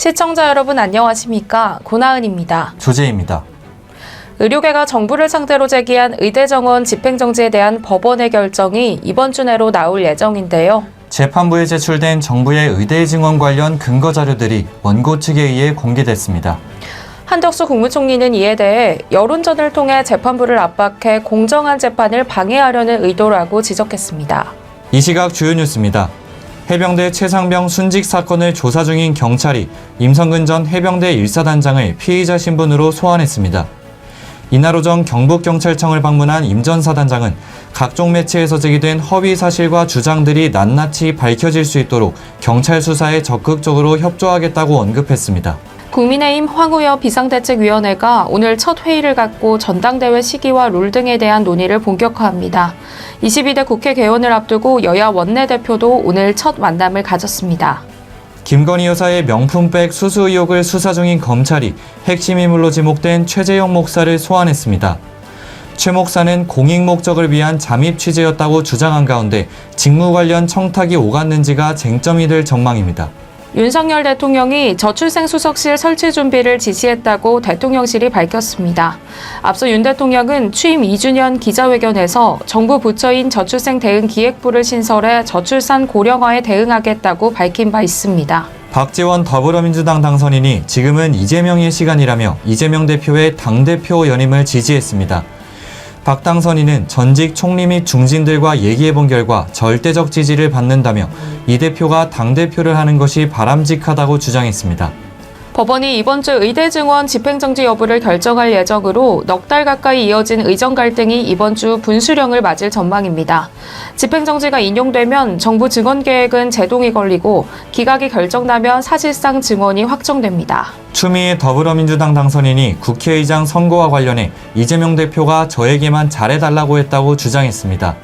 시청자 여러분 안녕하십니까? 고나은입니다. 조재입니다. 의료계가 정부를 상대로 제기한 의대 정원 집행 정지에 대한 법원의 결정이 이번 주 내로 나올 예정인데요. 재판부에 제출된 정부의 의대 증원 관련 근거 자료들이 원고 측에 의해 공개됐습니다. 한덕수 국무총리는 이에 대해 여론전을 통해 재판부를 압박해 공정한 재판을 방해하려는 의도라고 지적했습니다. 이 시각 주요 뉴스입니다. 해병대 최상병 순직 사건을 조사 중인 경찰이 임성근 전 해병대 1사단장을 피의자 신분으로 소환했습니다. 이날 오전 경북경찰청을 방문한 임 전 사단장은 각종 매체에서 제기된 허위 사실과 주장들이 낱낱이 밝혀질 수 있도록 경찰 수사에 적극적으로 협조하겠다고 언급했습니다. 국민의힘 황우여 비상대책위원회가 오늘 첫 회의를 갖고 전당대회 시기와 룰 등에 대한 논의를 본격화합니다. 22대 국회 개원을 앞두고 여야 원내대표도 오늘 첫 만남을 가졌습니다. 김건희 여사의 명품백 수수 의혹을 수사 중인 검찰이 핵심 인물로 지목된 최재형 목사를 소환했습니다. 최 목사는 공익 목적을 위한 잠입 취재였다고 주장한 가운데 직무 관련 청탁이 오갔는지가 쟁점이 될 전망입니다. 윤석열 대통령이 저출생 수석실 설치 준비를 지시했다고 대통령실이 밝혔습니다. 앞서 윤 대통령은 취임 2주년 기자회견에서 정부 부처인 저출생 대응 기획부를 신설해 저출산 고령화에 대응하겠다고 밝힌 바 있습니다. 박지원 더불어민주당 당선인이 지금은 이재명의 시간이라며 이재명 대표의 당대표 연임을 지지했습니다. 박 당선인은 전직 총리 및 중진들과 얘기해본 결과 절대적 지지를 받는다며 이 대표가 당대표를 하는 것이 바람직하다고 주장했습니다. 법원이 이번 주 의대 증원 집행정지 여부를 결정할 예정으로 넉 달 가까이 이어진 의정 갈등이 이번 주 분수령을 맞을 전망입니다. 집행정지가 인용되면 정부 증원 계획은 제동이 걸리고 기각이 결정나면 사실상 증원이 확정됩니다. 추미애 더불어민주당 당선인이 국회의장 선거와 관련해 이재명 대표가 저에게만 잘해달라고 했다고 주장했습니다.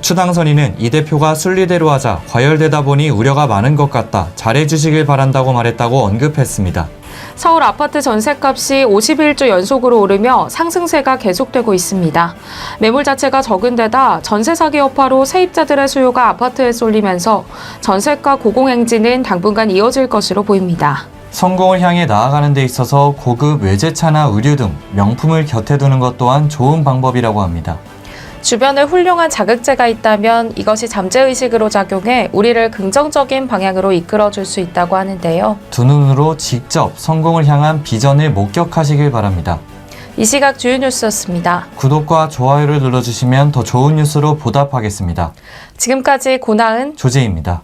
추 당선인은 이 대표가 순리대로 하자 과열되다 보니 우려가 많은 것 같다. 잘해주시길 바란다고 말했다고 언급했습니다. 서울 아파트 전셋값이 51주 연속으로 오르며 상승세가 계속되고 있습니다. 매물 자체가 적은 데다 전세 사기 여파로 세입자들의 수요가 아파트에 쏠리면서 전세가 고공행진은 당분간 이어질 것으로 보입니다. 성공을 향해 나아가는 데 있어서 고급 외제차나 의류 등 명품을 곁에 두는 것 또한 좋은 방법이라고 합니다. 주변에 훌륭한 자극제가 있다면 이것이 잠재의식으로 작용해 우리를 긍정적인 방향으로 이끌어 줄 수 있다고 하는데요. 두 눈으로 직접 성공을 향한 비전을 목격하시길 바랍니다. 이 시각 주요 뉴스였습니다. 구독과 좋아요를 눌러주시면 더 좋은 뉴스로 보답하겠습니다. 지금까지 고나은 조재입니다.